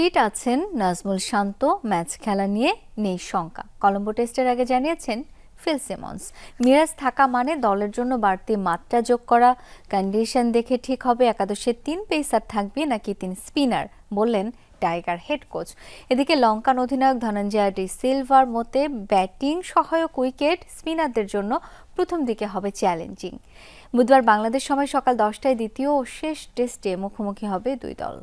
Fit আছেন নাজমুল শান্ত, match খেলা নিয়ে নেই শঙ্কা। কলম্বো টেস্টের আগে জানিয়েছেন ফিল সিমন্স। মিরাজ থাকা মানে দলের জন্য বাড়তি মাত্রা যোগ করা। কন্ডিশন দেখে ঠিক হবে একাদশে তিন পেসার থাকবে নাকি তিন স্পিনার, বললেন টাইগার হেড কোচ। এদিকে লঙ্কান অধিনায়ক ধনঞ্জয় ডি সিলভার মতে ব্যাটিং সহায়ক উইকেট স্পিনারদের জন্য প্রথম দিকে হবে চ্যালেঞ্জিং। বুধবার বাংলাদেশ সময় সকাল দশটায় দ্বিতীয় ও শেষ টেস্টে মুখোমুখি হবে দুই দল।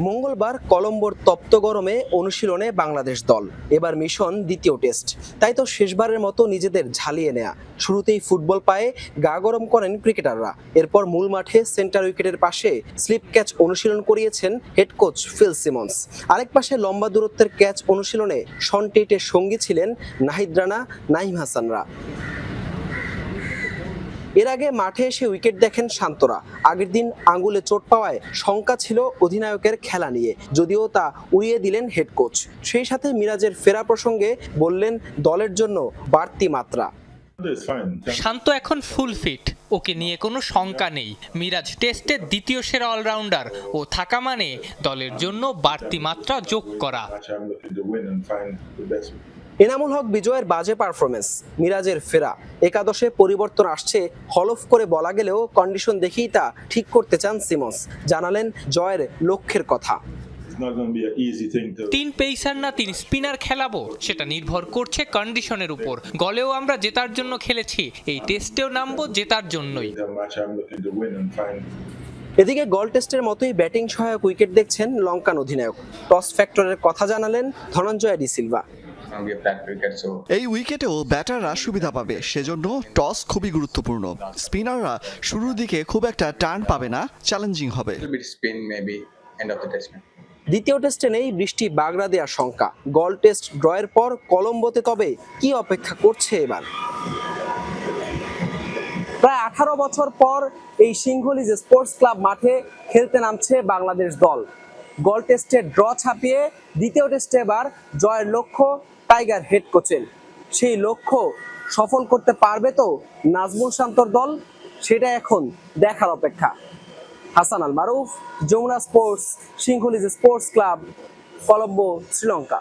মঙ্গলবার কলম্বোর তপ্ত গরমে অনুশীলনে বাংলাদেশ দল। এবার মিশন দ্বিতীয় টেস্ট। তাই তো শেষবারের মতো নিজেদের ঝালিয়ে নেয়া। শুরুতেই ফুটবল পায়ে গা গরম করেন ক্রিকেটাররা। এরপর মূল মাঠে সেন্টার উইকেটের পাশে স্লিপ ক্যাচ অনুশীলন করিয়েছেন হেড কোচ ফিল সিমন্স। আরেক পাশে লম্বা দূরত্বের ক্যাচ অনুশীলনে শন টেটের সঙ্গী ছিলেন নাহিদ রানা নাহিম হাসানরা। এর আগে মাঠে এসে উইকেট দেখেন শান্তরা। আগের দিন আঙ্গুলে চোট পাওয়ায় শঙ্কা ছিল অধিনায়কের খেলা নিয়ে, যদিও তা উড়িয়ে দিলেন হেড কোচ সেই সাথে মিরাজের ফেরা প্রসঙ্গে বললেন, দলের জন্য বাড়তি মাত্রা। শান্ত এখন ফুল ফিট ওকে নিয়ে কোনো শঙ্কা নেই। মিরাজ টেস্টের দ্বিতীয় সেরা অলরাউন্ডার ও থাকা মানে দলের জন্য বাড়তি মাত্রা যোগ করা। এনামুল হক বিজয়ের বাজে পারফরমেন্স মিরাজের ফেরা। একাদশে পরিবর্তন আসছে হলফ করে বলা গেলেও কন্ডিশন দেখেই তা ঠিক করতে চান সিমন্স। জানালেন জয়ের লক্ষ্যের কথা. তিন পেসার না তিন স্পিনার খেলাবো সেটা নির্ভর করছে কন্ডিশনের উপর। গলেও আমরা জেতার জন্য খেলেছি এই টেস্টেও নামবো জেতার জন্যই। এদিকে গল টেস্টের মতোই ব্যাটিং সহায়ক উইকেট দেখছেন লঙ্কান অধিনায়ক। টস ফ্যাক্টরের কথা জানালেন Dhananjaya de Silva. Gonna give that wicket. So. এই উইকেটেও ব্যাটাররা সুবিধা পাবে সেজন্য টস খুবই গুরুত্বপূর্ণ। স্পিনাররা শুরুর দিকে খুব একটা টার্ন পাবে না চ্যালেঞ্জিং হবে. দ্বিতীয় টেস্টে নেই বৃষ্টি বাগড়া দেওয়ার শঙ্কা। গল টেস্ট ড্রয়ের পর কলম্বোতে তবে কি অপেক্ষা করছে এবার? প্রায় আঠারো বছর পর এই সিংহলিজ স্পোর্টস ক্লাব মাঠে খেলতে নামছে বাংলাদেশ দল। গল টেস্টে ড্র ছাপিয়ে দ্বিতীয় টেস্টে এবার জয়ের লক্ষ্য টাইগার হেড কোচের। সেই লক্ষ্য সফল করতে পারবে তো নাজমুল শান্তর দল? সেটা এখন দেখার অপেক্ষা। Hasan Al Maruf, Jamuna sports Sinhalese sports club, Colombo, Sri Lanka.